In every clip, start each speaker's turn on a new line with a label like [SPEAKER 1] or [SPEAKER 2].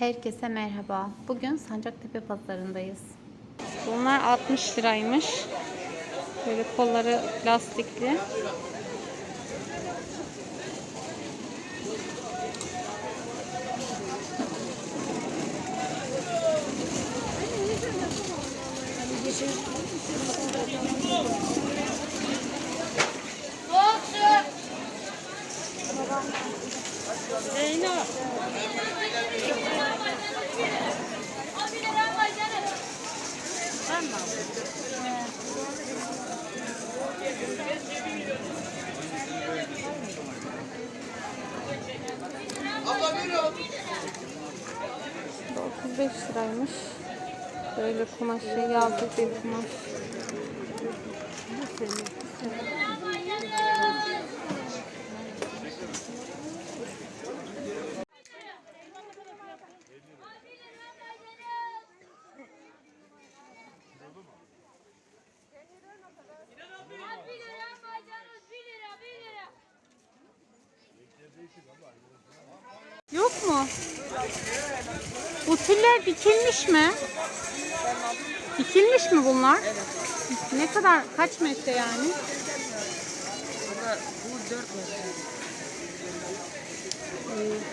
[SPEAKER 1] Herkese merhaba. Bugün Sancaktepe pazarındayız. Bunlar 60 liraymış. Böyle kolları lastikli. Bu 35 liraymış. Böyle kumaşı yazlık bir kumaş.
[SPEAKER 2] Bir lira maydanoz, bir lira, bir lira.
[SPEAKER 1] Yok mu? Bu tüller dikilmiş mi? Dikilmiş mi bunlar? Ne kadar, kaç metre yani?
[SPEAKER 3] Bu 4 metre.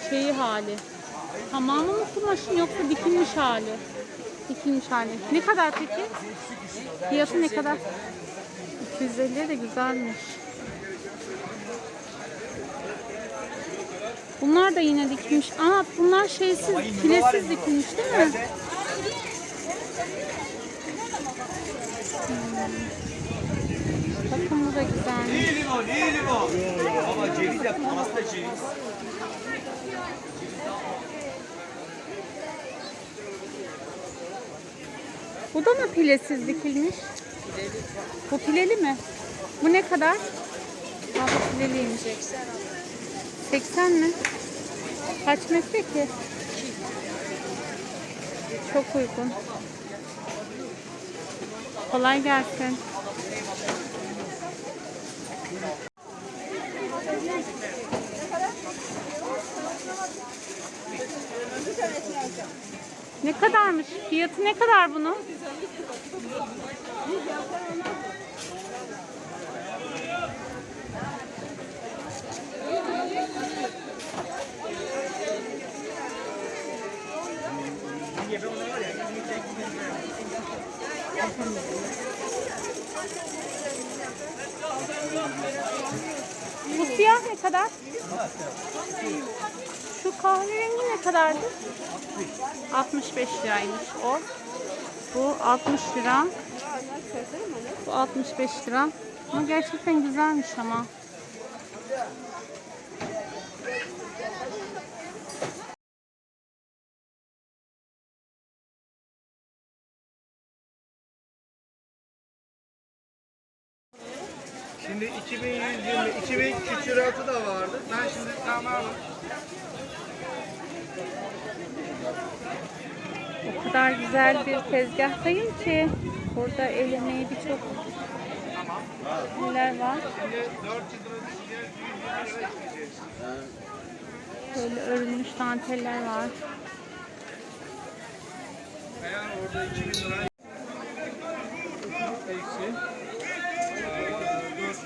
[SPEAKER 1] Şeyi hali. Tamamı mı kumaşın yoksa dikilmiş hali? Dikilmiş hali. Ne kadar peki? Fiyatı ne kadar? 250 de güzelmiş. Bunlar da yine dikilmiş ama bunlar şeysiz, filesiz dikilmiş değil mi? Hmm. Bakın bu da güzelmiş.
[SPEAKER 4] Ne limon, ne limon? Ama ceviz yap, da ceviz.
[SPEAKER 1] Bu da mı pilesiz dikilmiş? Bu pileli mi? Bu ne kadar? Ha bu pileliymiş. 80 mi? Kaç metre ki? Çok uygun. Kolay gelsin. Ne kadarmış? Fiyatı ne kadar bunun? Bu siyah ne kadar? Şu kahverengi ne kadardı? 65 liraymış o. Bu 60 lira. Bu 65 lira. Ama gerçekten güzelmiş ama.
[SPEAKER 4] Küçüratı da vardı. Ben şimdi tamamen
[SPEAKER 1] O kadar güzel bir tezgahtayım ki. Burada el emeği birçok neler var.
[SPEAKER 4] şimdi 400 lira düşüneceğiz, 120 lira isteyeceğiz.
[SPEAKER 1] Böyle örülmüş danteller var.
[SPEAKER 4] Eğer orada 2000 lira eksi eee, 400.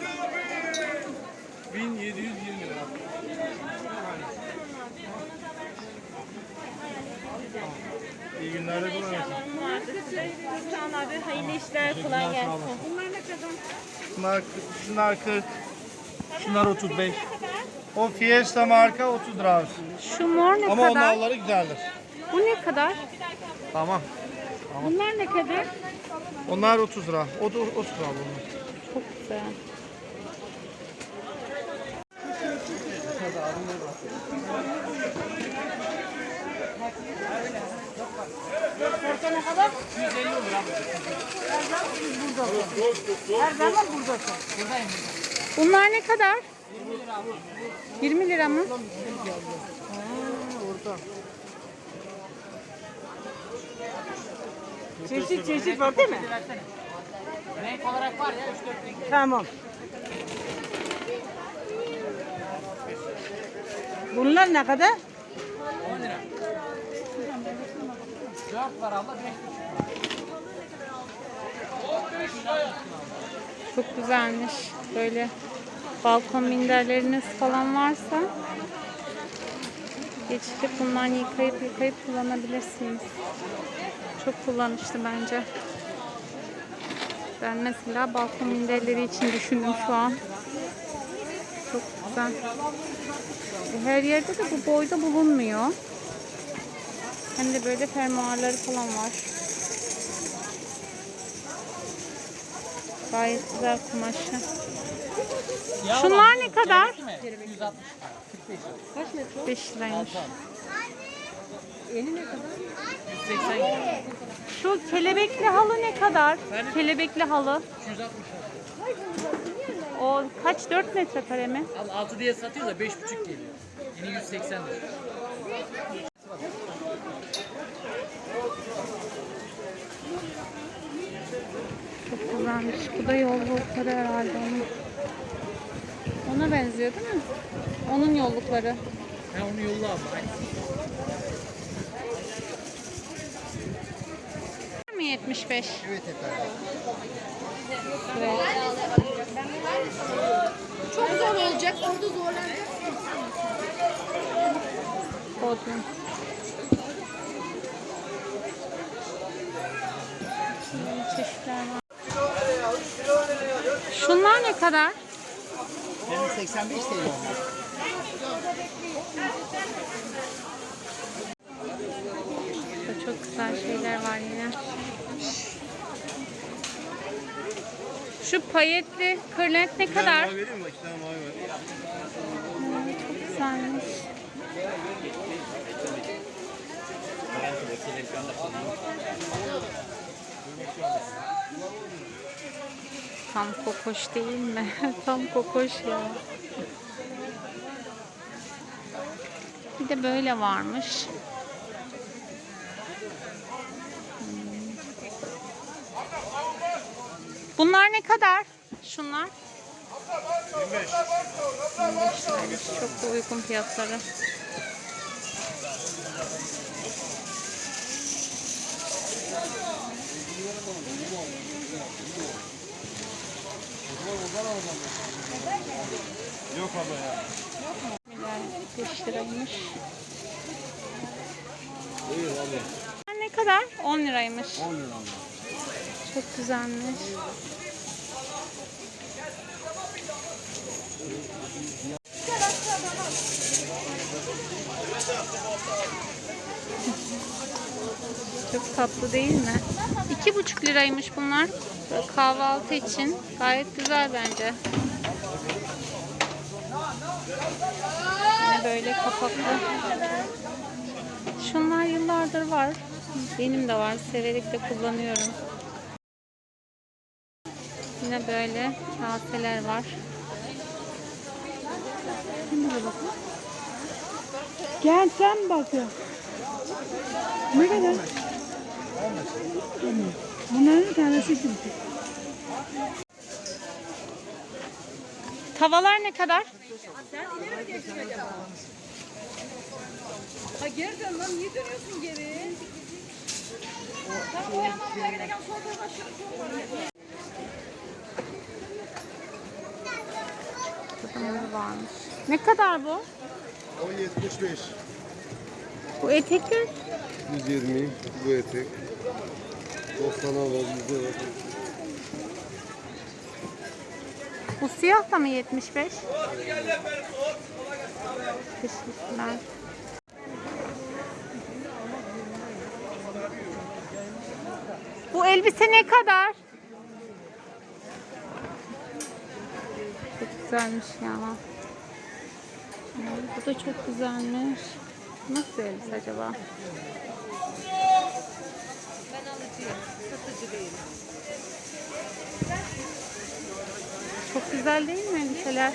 [SPEAKER 4] 1720 lira. İyi günler de kullanırsın.
[SPEAKER 5] Kaan abi hayırlı işler kolay gelsin. Bunlar ne kadar?
[SPEAKER 4] Şunlar, şunlar 40, şunlar 35. O Fiesta marka 30 lira.
[SPEAKER 1] Şu mor ne
[SPEAKER 4] Ama
[SPEAKER 1] kadar?
[SPEAKER 4] onlarları güzeldir.
[SPEAKER 1] Bu ne kadar?
[SPEAKER 4] Tamam.
[SPEAKER 1] Bunlar ne kadar?
[SPEAKER 4] Onlar 30 lira. O da 30 lira bunlar.
[SPEAKER 1] Çok güzel. Bunlar ne kadar? 20 lira mı?
[SPEAKER 5] Çeşit çeşit var değil mi?
[SPEAKER 3] Renk olarak var ya 3-4 renk.
[SPEAKER 5] Tamam. Bunlar ne kadar?
[SPEAKER 3] 10 lira. 4 var abla 5,5 var.
[SPEAKER 1] Çok güzelmiş. Böyle balkon minderleriniz falan varsa geçirip bundan yıkayıp yıkayıp kullanabilirsiniz. Çok kullanışlı bence. Ben mesela balkon minderleri için düşündüm şu an. Çok güzel. Her yerde de bu boyda bulunmuyor. Hem de böyle fermuarları falan var. Gayet güzel kumaşı.
[SPEAKER 3] Ya
[SPEAKER 1] Şunlar ne kadar?
[SPEAKER 3] 160 45
[SPEAKER 1] 5 liraymış.
[SPEAKER 3] Eni ne kadar? 180 lira.
[SPEAKER 1] Şu kelebekli halı ne kadar? Kelebekli halı.
[SPEAKER 3] 260 lira.
[SPEAKER 1] O kaç? 4 metrekare mi?
[SPEAKER 3] Abi 6 diye satıyor da 5,5 geliyor. Yine 180 lira.
[SPEAKER 1] Güzelmiş. Bu da yollukları herhalde onun. Ona benziyor değil mi? Onun yollukları.
[SPEAKER 3] Ha onu yolla abi.
[SPEAKER 1] Mı 75?
[SPEAKER 6] Evet efendim.
[SPEAKER 1] Evet.
[SPEAKER 2] Çok zor olacak. Orada zorlanacak.
[SPEAKER 1] Bodrum. Çeşitler var. Ne kadar?
[SPEAKER 6] Benim 85 TL
[SPEAKER 1] çok güzel şeyler var yine. Şu payetli kırlent ne kadar?
[SPEAKER 4] vereyim mi? İki tane mavi ver.
[SPEAKER 1] Çok güzelmiş. Tam kokoş değil mi? Tam kokoş ya. Bir de böyle varmış. Hmm. Bunlar ne kadar? Şunlar? 25 liraymış. Çok da uygun fiyatları.
[SPEAKER 4] Yok abla ya.
[SPEAKER 1] Birer 5 liraymış. Ne kadar? 10 liraymış.
[SPEAKER 6] 10 lira.
[SPEAKER 1] Çok güzelmiş. Çok tatlı değil mi? İki buçuk liraymış bunlar. Böyle kahvaltı için. Gayet güzel bence. Böyle kapaklı. Şunlar yıllardır var. Benim de var. Severek de kullanıyorum. Yine böyle kaseler var.
[SPEAKER 7] Gel sen bak ya. Ne kadar? Bunların tanesi kim?
[SPEAKER 1] Tavalar ne kadar?
[SPEAKER 5] Ha geri dön lan niye dönüyorsun geri? Tam boyanmamaya gereken sol tarafa.
[SPEAKER 1] Kızımız varmış. Ne kadar bu?
[SPEAKER 6] O 75.
[SPEAKER 1] Bu etekler
[SPEAKER 6] 120 bu etek. 90 var, bizde var.
[SPEAKER 1] Bu siyah da mı 75? Teşekkürler. Bu elbise ne kadar? Çok güzelmiş ya. Bu da çok güzelmiş. Nasıl elbise acaba? Çok güzel değil mi elbiseler?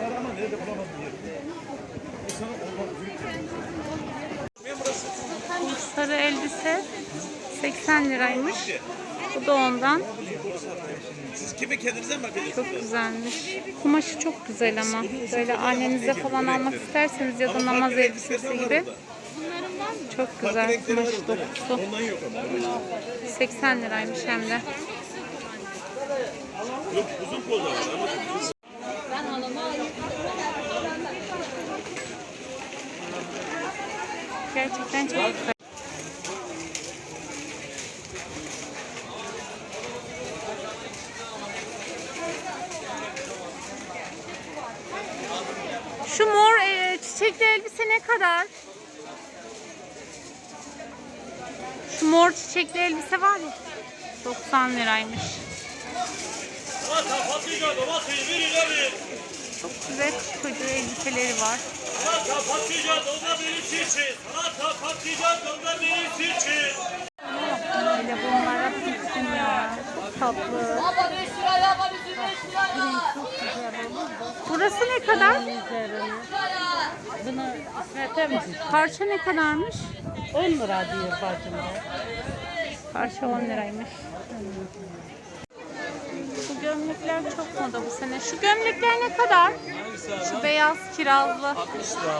[SPEAKER 1] Her ama nerede bulamadım yeri. İnsanın olmak büyük sarı elbise 80 liraymış. Bu da ondan.
[SPEAKER 8] Siz kimi kendinize mi bakıyorsunuz?
[SPEAKER 1] Çok güzelmiş. Kumaşı çok güzel ama. Böyle annenize falan almak isterseniz ya da namaz elbisesi gibi. Çok güzel kumaş dokusu. 80 liraymış hem de.
[SPEAKER 8] Yok uzun kolda var ama
[SPEAKER 1] Gerçekten çok güzel. Şu mor e, çiçekli elbise ne kadar? Şu mor çiçekli elbise var ya. 90 liraymış. Çok güzel çocuğu elbiseleri var. Bunlara bitsin ya. Çok tatlı.
[SPEAKER 2] Baba 5 lira ya, baba bizim 5 lira ya.
[SPEAKER 1] Burası ne kadar? Parça ne kadarmış?
[SPEAKER 7] 10 lira diyor parçamda.
[SPEAKER 1] Parça 10 liraymış. Bu gömlekler çok moda bu sene. Şu gömlekler ne kadar? Şu beyaz kirazlı. 60 lira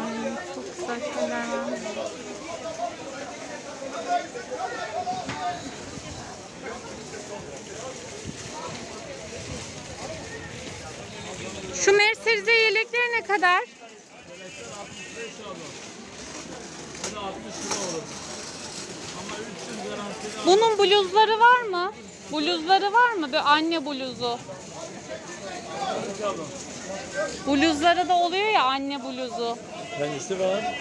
[SPEAKER 1] Ay çok güzel şeyler var. Şu Mercedes'e yelekleri ne kadar? Bunun bluzları var mı? Bluzları var mı? Bir anne bluzu. Bluzları da oluyor ya anne bluzu.
[SPEAKER 8] Hangisi var?